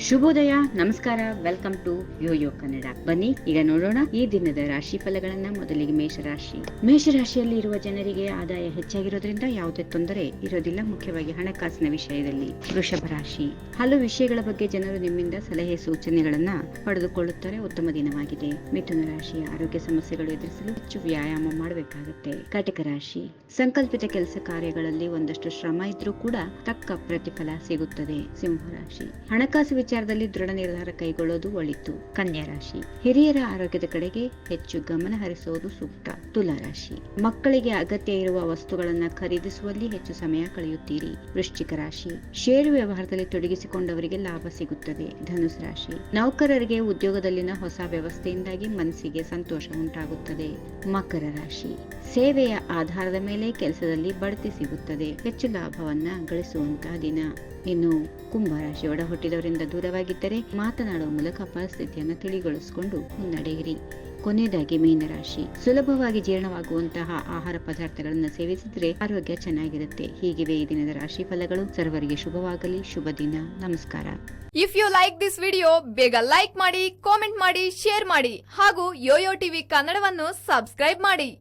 ಶುಭೋದಯ, ನಮಸ್ಕಾರ welcome to Yoyo Kannada ಬನ್ನಿ, ಈಗ ನೋಡೋಣ ಈ ದಿನದ ರಾಶಿ ಫಲಗಳನ್ನ ಮೊದಲಿಗೆ ಮೇಷರಾಶಿ. ಮೇಷರಾಶಿಯಲ್ಲಿ ಇರುವ ಜನರಿಗೆ ಆದಾಯ ಹೆಚ್ಚಾಗಿರೋದ್ರಿಂದ ಯಾವುದೇ ತೊಂದರೆ ಇರೋದಿಲ್ಲ. ಮುಖ್ಯವಾಗಿ ಹಣಕಾಸಿನ ವಿಷಯದಲ್ಲಿ ವೃಷಭ ರಾಶಿ. ಹಲವು ವಿಷಯಗಳ ಬಗ್ಗೆ ಜನರು ನಿಮ್ಮಿಂದ ಸಲಹೆ ಸೂಚನೆಗಳನ್ನ ಪಡೆದುಕೊಳ್ಳುತ್ತಾರೆ. ಉತ್ತಮ ದಿನವಾಗಿದೆ. ಮಿಥುನ ರಾಶಿ ಆರೋಗ್ಯ ಸಮಸ್ಯೆಗಳು ಎದುರಿಸಲು ಹೆಚ್ಚು ವ್ಯಾಯಾಮ ಮಾಡಬೇಕಾಗುತ್ತೆ. ಕಟಕ ರಾಶಿ. ಸಂಕಲ್ಪಿತ ಕೆಲಸ ಕಾರ್ಯಗಳಲ್ಲಿ ಒಂದಷ್ಟು ಶ್ರಮ ಇದ್ರೂ ಕೂಡ ತಕ್ಕ ಪ್ರತಿಫಲ ಸಿಗುತ್ತದೆ. ಸಿಂಹ ರಾಶಿ. ಹಣಕಾಸು ವಿಚಾರದಲ್ಲಿ ದೃಢ ನಿರ್ಧಾರ ಕೈಗೊಳ್ಳೋದು ಒಳಿತು. ಕನ್ಯಾ ರಾಶಿ. ಹಿರಿಯರ ಆರೋಗ್ಯದ ಕಡೆಗೆ ಹೆಚ್ಚು ಗಮನ ಹರಿಸುವುದು ಸೂಕ್ತ. ತುಲಾ ರಾಶಿ. ಮಕ್ಕಳಿಗೆ ಅಗತ್ಯ ಇರುವ ವಸ್ತುಗಳನ್ನ ಖರೀದಿಸುವಲ್ಲಿ ಹೆಚ್ಚು ಸಮಯ ಕಳೆಯುತ್ತೀರಿ. ವೃಶ್ಚಿಕ ರಾಶಿ. ಷೇರು ವ್ಯವಹಾರದಲ್ಲಿ ತೊಡಗಿಸಿಕೊಂಡವರಿಗೆ ಲಾಭ ಸಿಗುತ್ತದೆ. ಧನುಸ್ ರಾಶಿ. ನೌಕರರಿಗೆ ಉದ್ಯೋಗದಲ್ಲಿನ ಹೊಸ ವ್ಯವಸ್ಥೆಯಿಂದಾಗಿ ಮನಸ್ಸಿಗೆ ಸಂತೋಷ ಉಂಟಾಗುತ್ತದೆ. ಮಕರ ರಾಶಿ. ಸೇವೆಯ ಆಧಾರದ ಮೇಲೆ ಕೆಲಸದಲ್ಲಿ ಬಡ್ತಿ ಸಿಗುತ್ತದೆ. ಹೆಚ್ಚು ಲಾಭವನ್ನ ಗಳಿಸುವಂತಹ ದಿನ. ಇನ್ನು ಕುಂಭರಾಶಿ ಒಡ ಹುಟ್ಟಿದವರಿಂದ ದೂರವಾಗಿದ್ದರೆ ಮಾತನಾಡುವ ಮೂಲಕ ಪರಿಸ್ಥಿತಿಯನ್ನು ತಿಳಿಗೊಳಿಸಿಕೊಂಡು ಮುನ್ನಡೆಯಿರಿ. ಕೊನೆಯದಾಗಿ ಮೀನರಾಶಿ ಸುಲಭವಾಗಿ ಜೀರ್ಣವಾಗುವಂತಹ ಆಹಾರ ಪದಾರ್ಥಗಳನ್ನು ಸೇವಿಸಿದರೆ ಆರೋಗ್ಯ ಚೆನ್ನಾಗಿರುತ್ತೆ. ಹೀಗಿವೆ ಈ ದಿನದ ರಾಶಿ ಫಲಗಳು. ಸರ್ವರಿಗೆ ಶುಭವಾಗಲಿ. ಶುಭ ದಿನ. ನಮಸ್ಕಾರ. If you like this video ಬೇಗ ಲೈಕ್ ಮಾಡಿ ಕಾಮೆಂಟ್ ಮಾಡಿ ಶೇರ್ ಮಾಡಿ ಹಾಗೂ ಯೋಯೋ ಟಿವಿ ಕನ್ನಡವನ್ನು ಸಬ್ಸ್ಕ್ರೈಬ್ ಮಾಡಿ.